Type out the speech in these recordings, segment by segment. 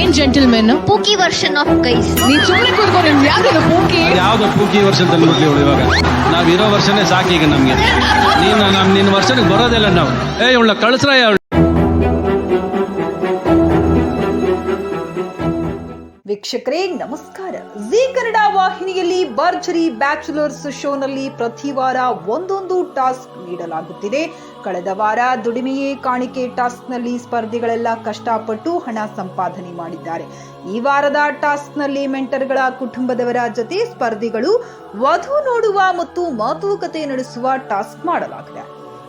ಏನ್ gentlemen pookie version of guys ನೀನ್ ಸುಮ್ಮನೆ ಕೂತ್ಕೊ ನಿಮ್ ಯಾವ್ದು ಪೂಕಿ? ಯಾವ್ದು ಪೂಕಿ ವರ್ಷ ತಂದ್ಬಿಟ್ಲಿ ಇವಳು ಇವಾಗ? ನಾವ್ ಇರೋ ವರ್ಷನೇ ಸಾಕೀಗ ನಮ್ಗೆ. ನೀನ್ ನಮ್ ನಿನ್ನ ವರ್ಷಕ್ಕೆ ಬರೋದಿಲ್ಲ ನಾವು. ಏ ಇವಳ ಕಳ್ಸ್ರ ಅವಳು. ವೀಕ್ಷಕರೇ ನಮಸ್ಕಾರ. ಜಿ ಕನ್ನಡ ವಾಹಿನಿಯಲ್ಲಿ ಭರ್ಜರಿ ಬ್ಯಾಚುಲರ್ಸ್ ಶೋನಲ್ಲಿ ಪ್ರತಿ ವಾರ ಒಂದೊಂದು ಟಾಸ್ಕ್ ನೀಡಲಾಗುತ್ತಿದೆ. ಕಳೆದ ವಾರ ದುಡಿಮೆಯೇ ಕಾಣಿಕೆ ಟಾಸ್ಕ್ನಲ್ಲಿ ಸ್ಪರ್ಧಿಗಳೆಲ್ಲ ಕಷ್ಟಪಟ್ಟು ಹಣ ಸಂಪಾದನೆ ಮಾಡಿದ್ದಾರೆ. ಈ ವಾರದ ಟಾಸ್ಕ್ನಲ್ಲಿ ಮೆಂಟರ್ಗಳ ಕುಟುಂಬದವರ ಜೊತೆ ಸ್ಪರ್ಧಿಗಳು ವಧು ನೋಡುವ ಮತ್ತು ಮಾತುಕತೆ ನಡೆಸುವ ಟಾಸ್ಕ್ ಮಾಡಲಾಗಿದೆ.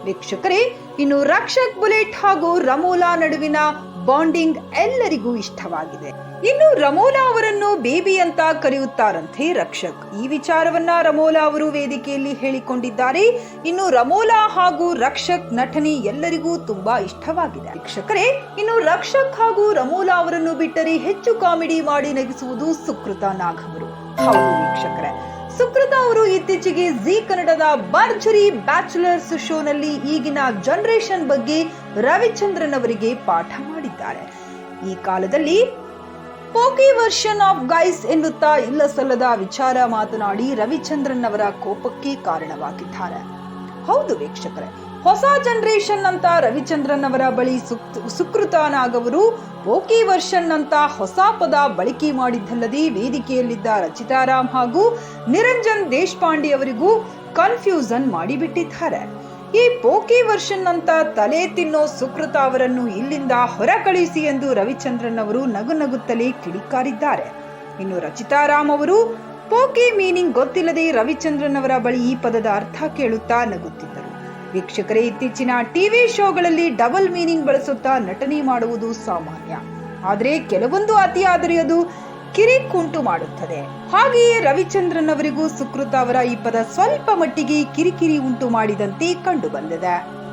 ವೀಕ್ಷಕರೇ, ಇನ್ನು ರಕ್ಷಕ್ ಬುಲೆಟ್ ಹಾಗೂ ರಮೋಲಾ ನಡುವಿನ ಬಾಂಡಿಂಗ್ ಎಲ್ಲರಿಗೂ ಇಷ್ಟವಾಗಿದೆ. ಇನ್ನು ರಮೋಲಾ ಅವರನ್ನು ಬೇಬಿ ಅಂತ ಕರೆಯುತ್ತಾರಂತೆ ರಕ್ಷಕ್. ಈ ವಿಚಾರವನ್ನ ರಮೋಲಾ ಅವರು ವೇದಿಕೆಯಲ್ಲಿ ಹೇಳಿಕೊಂಡಿದ್ದಾರೆ. ಇನ್ನು ರಮೋಲಾ ಹಾಗೂ ರಕ್ಷಕ್ ನಟನೆ ಎಲ್ಲರಿಗೂ ತುಂಬಾ ಇಷ್ಟವಾಗಿದೆ. ವೀಕ್ಷಕರೇ, ಇನ್ನು ರಕ್ಷಕ್ ಹಾಗೂ ರಮೋಲಾ ಅವರನ್ನು ಬಿಟ್ಟರೆ ಹೆಚ್ಚು ಕಾಮಿಡಿ ಮಾಡಿ ನಗಿಸುವುದು ಸುಕೃತ ನಾಗ್ ಅವರು ಹೌದು ವೀಕ್ಷಕರೇ. ಸುಕೃತ ಅವರು ಇತ್ತೀಚೆಗೆ ಜಿ ಕನ್ನಡದ ಭರ್ಜರಿ ಬ್ಯಾಚುಲರ್ಸ್ ಶೋನಲ್ಲಿ ಈಗಿನ ಜನರೇಷನ್ ಬಗ್ಗೆ ರವಿಚಂದ್ರನ್ ಅವರಿಗೆ ಪಾಠ ಮಾಡಿದ್ದಾರೆ. ಈ ಕಾಲದಲ್ಲಿ ಪೋಕಿ ವರ್ಷನ್ ಆಫ್ ಗೈಸ್ ಎನ್ನುತ್ತಾ ಇಲ್ಲ ಸಲ್ಲದ ವಿಚಾರ ಮಾತನಾಡಿ ರವಿಚಂದ್ರನ್ ಅವರ ಕೋಪಕ್ಕೆ ಕಾರಣವಾಗಿದ್ದಾರೆ. ಹೌದು ವೀಕ್ಷಕರೇ ಹೊಸ ಜನರೇಷನ್ ಅಂತ ರವಿಚಂದ್ರನ್ ಅವರ ಬಳಿ ಸುಕ್- ಸುಕೃತ ನಾಗವರು ಓಕೆ ವರ್ಷನ್ ಅಂತ ಹೊಸ ಪದ ಬಳಕೆ ಮಾಡಿದ್ದಲ್ಲದೆ ವೇದಿಕೆಯಲ್ಲಿದ್ದ ರಚಿತಾರಾಮ್ ಹಾಗೂ ನಿರಂಜನ್ ದೇಶಪಾಂಡೆ ಅವರಿಗೂ ಕನ್ಫ್ಯೂಸನ್ ಮಾಡಿಬಿಟ್ಟಿದ್ದಾರೆ. ಈ ಪೋಕಿ ವರ್ಷನ್ ಅಂತ ತಲೆ ತಿನ್ನೋ ಸುಕೃತ ಅವರನ್ನು ಇಲ್ಲಿಂದ ಹೊರ ಕಳಿಸಿ ಎಂದು ರವಿಚಂದ್ರನ್ ಅವರು ನಗು ನಗುತ್ತಲೇ ಕಿಡಿಕಾರಿದ್ದಾರೆ. ಇನ್ನು ರಚಿತಾರಾಮ್ ಅವರು ಪೋಕಿ ಮೀನಿಂಗ್ ಗೊತ್ತಿಲ್ಲದೆ ರವಿಚಂದ್ರನ್ ಅವರ ಬಳಿ ಈ ಪದದ ಅರ್ಥ ಕೇಳುತ್ತಾ ನಗುತ್ತಿದ್ದರು. ವೀಕ್ಷಕರೇ, ಇತ್ತೀಚಿನ ಟಿವಿ ಶೋಗಳಲ್ಲಿ ಡಬಲ್ ಮೀನಿಂಗ್ ಬಳಸುತ್ತಾ ನಟನೆ ಮಾಡುವುದು ಸಾಮಾನ್ಯ. ಆದರೆ ಕೆಲವೊಂದು ಅತಿಯಾದರೆ ಅದು ಕಿರಿಕುಂಟು ಮಾಡುತ್ತದೆ. ಹಾಗೆಯೇ ರವಿಚಂದ್ರನ್ ಅವರಿಗೂ ಸುಕೃತ ಅವರ ಈ ಪದ ಸ್ವಲ್ಪ ಮಟ್ಟಿಗೆ ಕಿರಿಕಿರಿ ಉಂಟು ಮಾಡಿದಂತೆ ಕಂಡು ಬಂದಿದೆ